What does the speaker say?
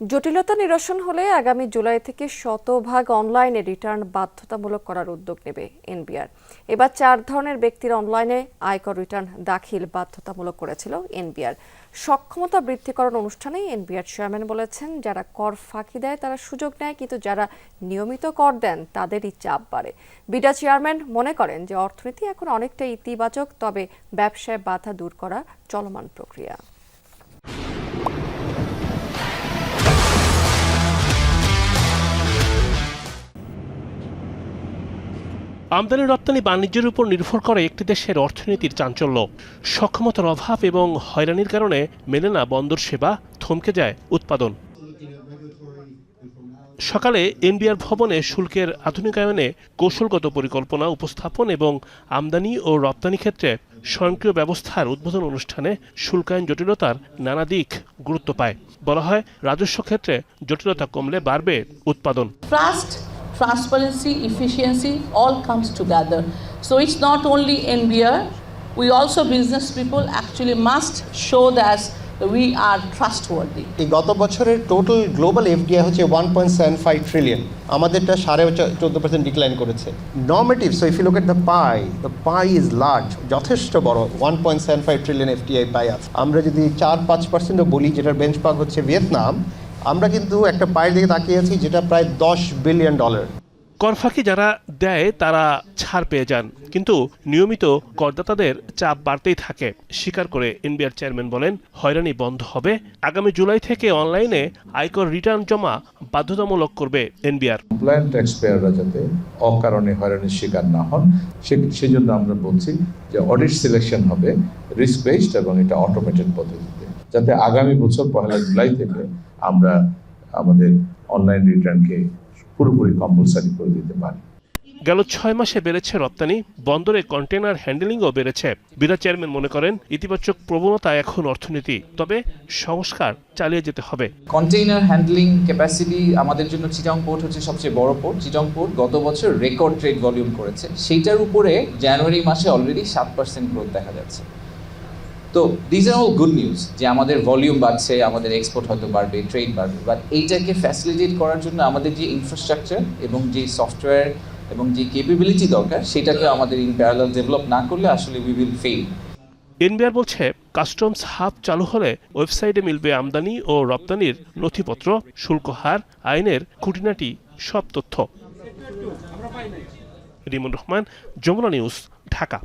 জটিলতা নিরসন হলে আগামী জুলাই থেকে শতভাগ অনলাইনে রিটার্ন বাধ্যতামূলক করার উদ্যোগ নেবে এনবিআর। এবার চার ধরনের ব্যক্তির অনলাইনে আয়কর রিটার্ন দাখিল বাধ্যতামূলক করেছিল এনবিআর। সক্ষমতা বৃদ্ধিকরণ অনুষ্ঠানে এনবিআর চেয়ারম্যান বলেছেন, যারা কর ফাঁকি দেয় তারা সুযোগ নেয়, কিন্তু যারা নিয়মিত কর দেন তাদেরই চাপ বাড়ে। বিডা চেয়ারম্যান মনে করেন যে অর্থনীতি এখন অনেকটা ইতিবাচক, তবে ব্যবসায় বাধা দূর করা চলমান প্রক্রিয়া। আমদানি রপ্তানি বাণিজ্যের উপর নির্ভর করে একটি দেশের অর্থনীতির চাঞ্চল্য। সক্ষমতার অভাব এবং হয়রানির কারণে মেলে না বন্দর সেবা, থমকে যায় উৎপাদন। সকালে এনবিআর ভবনে শুল্কের আধুনিকায়নে কৌশলগত পরিকল্পনা উপস্থাপন এবং আমদানি ও রপ্তানি ক্ষেত্রে স্বয়ংক্রিয় ব্যবস্থার উদ্বোধন অনুষ্ঠানে শুল্কায়ন জটিলতার নানা দিক গুরুত্ব পায়। বলা হয়, রাজস্ব ক্ষেত্রে জটিলতা কমলে বাড়বে উৎপাদন। Transparency, efficiency all comes together. So it's not only NBR, we also business people actually must show that we are trustworthy. এই গত বছরের টোটাল গ্লোবাল এফডিআই হচ্ছে one point seven five trillion আমাদেরটা সাড়ে চোদ্দ পার্সেন্ট ডিক্লাইন করেছে normative so if you look at the pie the pie is large যথেষ্ট বড় one point seven five trillion FDI pie আছে আমরা যদি চার পাঁচ পার্সেন্টও বলি যেটার বেঞ্চমার্ক হচ্ছে ভিয়েতনাম আমরা কিন্তু একটা পায়ের দিকে তাকিয়ে আছি যেটা প্রায় দশ বিলিয়ন ডলার করফাকি যারা দেয় তারা ছাড় পেয়ে যান। কিন্তু নিয়মিত করদাতাদের চাপ বাড়তেই থাকে। স্বীকার করে এনবিআর চেয়ারম্যান বলেন হয়রানি বন্ধ হবে। আগামী জুলাই থেকে অনলাইনে আয়কর রিটার্ন জমা বাধ্যতামূলক করবে এনবিআর কমপ্লায়েন্ট ট্যাক্স পেয়াররা যাতে অকারণে হয়রানির শিকার না হন সে- সেজন্য আমরা বলছি যে অডিট সিলেকশন হবে রিস্ক বেসড এবং এটা অটোমেটেড পদ্ধতিতে। যাতে আগামী বছর পহেলা জুলাই থেকে আমরা আমাদের অনলাইন রিটার্নকে পুরোপুরি কম্পালসারি করে দিতে পারি। গেল ছয় মাসে বেড়েছে রপ্তানি বন্দরে কন্টেনার হ্যান্ডেলিংও বেড়েছে। বিরা চেয়ারম্যান মনে করেন ইতিবাচক প্রবণতা এখন অর্থনীতি তবে সংস্কার চালিয়ে যেতে হবে। কন্টেইনার হ্যান্ডলিং ক্যাপাসিটি আমাদের জন্য চিটং পোর্ট হচ্ছে সবচেয়ে বড় পোর্ট চিটং পোর্ট গত বছর রেকর্ড ট্রেড ভলিউম করেছে। সেইটার উপরে জানুয়ারি মাসে অলরেডি সাত পার্সেন্ট গ্রোথ দেখা যাচ্ছে। তো this are all good news যে আমাদের ভলিউম বাড়ছে, আমাদের এক্সপোর্ট হয়তো বাড়বে ট্রেড বাড়বে বাট এইটাকে ফ্যাসিলিটেট করার জন্য আমাদের যে ইনফ্রাস্ট্রাকচার এবং যে সফটওয়্যার এবং যে কেপেবিলিটি দরকার, সেটাকে আমাদের ইন প্যারালাল ডেভেলপ না করলে আসলে উই উইল ফেল এনবিআর বলছে কাস্টমস হাব চালু হলে ওয়েবসাইটে মিলবে আমদানি ও রপ্তানির নথিপত্র, শুল্ক হার, আইনের খুঁটিনাটি, সব তথ্য। রিমন রহমান, যমুনা নিউজ, ঢাকা।